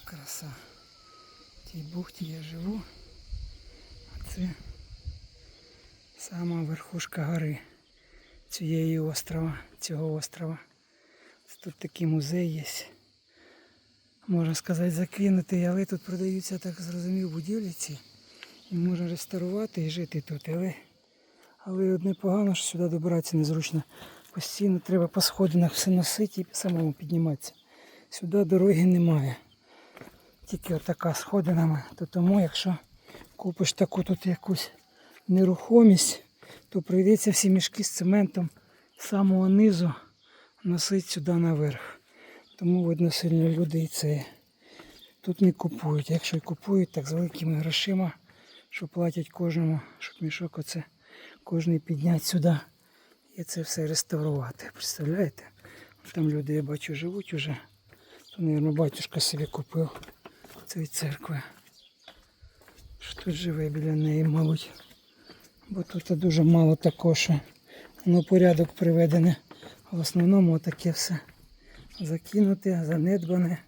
Краса. В тій бухті я живу. А це сама верхушка гори цієї острова, цього острова. Тут такий музей є. Можна сказати, закинутий, але тут продаються, так зрозумів, будівлі ці. І можна реставрувати і жити тут. Але, але одне погано, що сюди добиратися незручно. Постійно треба по сходинах все носити і самому підніматися. Сюди дороги немає. Тільки отака сходинами. То тому, якщо купиш таку тут якусь нерухомість, то прийдеться всі мішки з цементом з самого низу носити сюди наверх. Тому видно сильно люди і це тут не купують. Якщо й купують, так з великими грошима, що платять кожному, щоб мішок оце кожний підняти сюди і це все реставрувати. Представляєте? Там люди, я бачу, живуть уже. То, мабуть, батюшка собі купив цієї церкви. Що тут живе біля неї, мабуть. Бо тут дуже мало такого, що воно порядок приведене. В основному таке все закинуте, занедбане,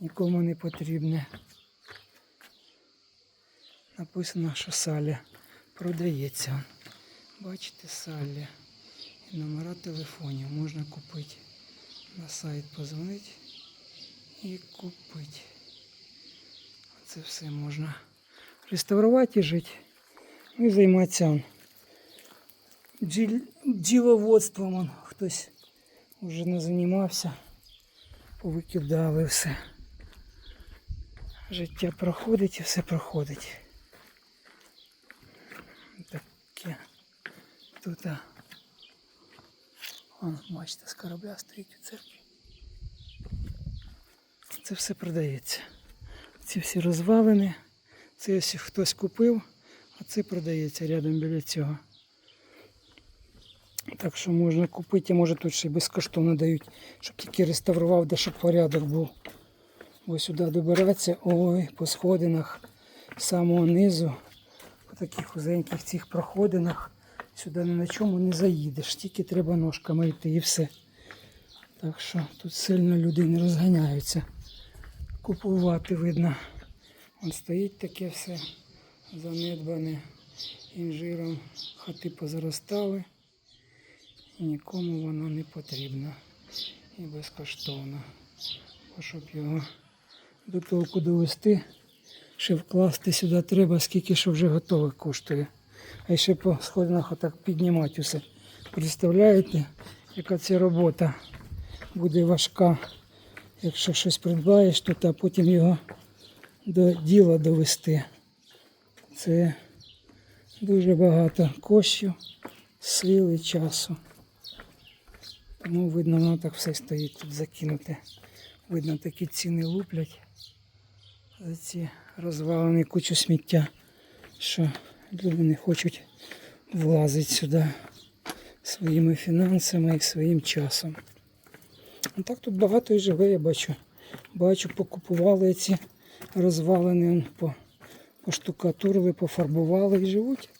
нікому не потрібне. Написано, що саля продається. Бачите, саля. І номера телефонів можна купити. На сайт позвонити і купити. Це все можна реставрувати і жити. Ну і займатися. Он, хтось вже не займався, повикидали все. Життя проходить і все проходить. Таке. Тут. Вон, бачите, з корабля стоїть у церкві. Це все продається. Ці всі розвалини. Це якщо хтось купив, а це продається рядом біля цього. Так що можна купити, може тут ще й безкоштовно дають, щоб тільки реставрував, де щоб порядок був. Ось сюди добиратися, ой, по сходинах з самого низу, по таких узеньких цих проходинах. Сюди ні на чому не заїдеш, тільки треба ножками йти і все. Так що тут сильно люди не розганяються. Купувати видно. Вон стоїть таке все занедбане інжиром, хати позаростали. І нікому воно не потрібно. І безкоштовно. Бо щоб його до толку довести, ще вкласти сюди треба, скільки що вже готове коштує. А ще по сходинах отак піднімати усе. Представляєте, яка це робота буде важка. Якщо щось придбаєш тут, а потім його до діла довести. Це дуже багато коштів, сил і часу. Тому видно, воно так все стоїть тут закинуте. Видно, такі ціни луплять за ці розвалені кучу сміття, що люди не хочуть влазити сюди своїми фінансами і своїм часом. Так тут багато і живе, я бачу. Бачу, покупували ці розвалини, по, поштукатурили, пофарбували і живуть.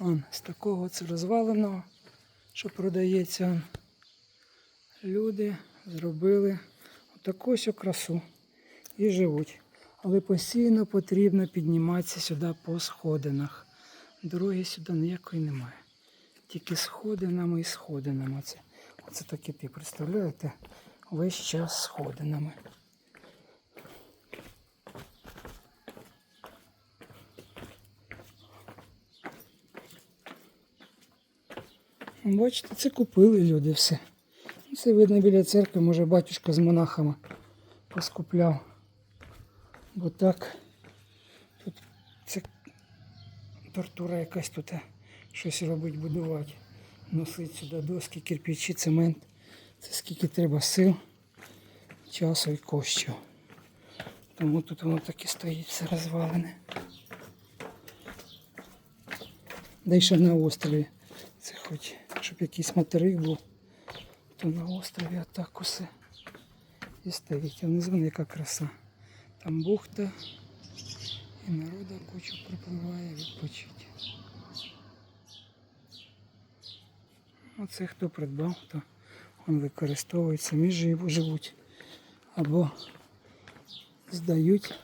Он, з такого це розваленого, що продається. Люди зробили отаку ось красу і живуть. Але постійно потрібно підніматися сюди по сходинах. Дороги сюди ніякої немає. Тільки сходинами і сходинами. Оце, оце так іти, представляєте? Весь час сходинами. Бачите, це купили люди все. Це видно біля церкви, може батюшка з монахами поскупляв. Бо так тут це тортура якась тут е, щось робить, будувати. Носить сюди доски, кирпичі, цемент. Це скільки треба сил, часу і коштів. Тому тут воно так і стоїть все розвалене. Да ще на острові. Це хоч, щоб якийсь материк був, то на острові отак усе і стоїть. А внизу яка краса. Там бухта і народа кучу припливає відпочити. Оце хто придбав, то він використовує, самі живуть. Або здають.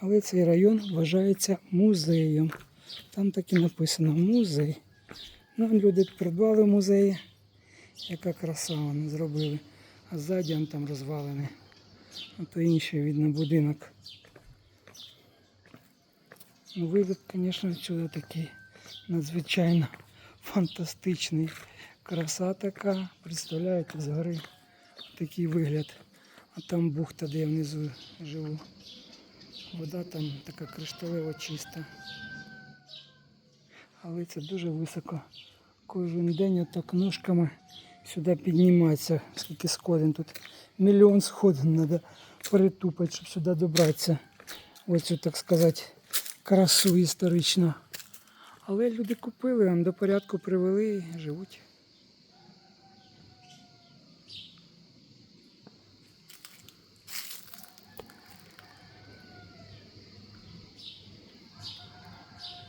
Але цей район вважається музеєм. Там так і написано музей. Ну, люди придбали музеї. Яка краса вони зробили. А ззаді он там розвалини. А то інший видно будинок. Ну, вигляд, звісно, відсюди такий надзвичайно фантастичний. Краса така. Представляєте, згори такий вигляд. А там бухта, де я внизу живу. Вода там така кришталево чиста. Але це дуже високо. Кожен день отак ножками сюди підніматися. Скільки сходин тут. Мільйон сходин треба перетупати, щоб сюди добратися. Ось так сказати, красу історичну. Але люди купили, до порядку привели живуть.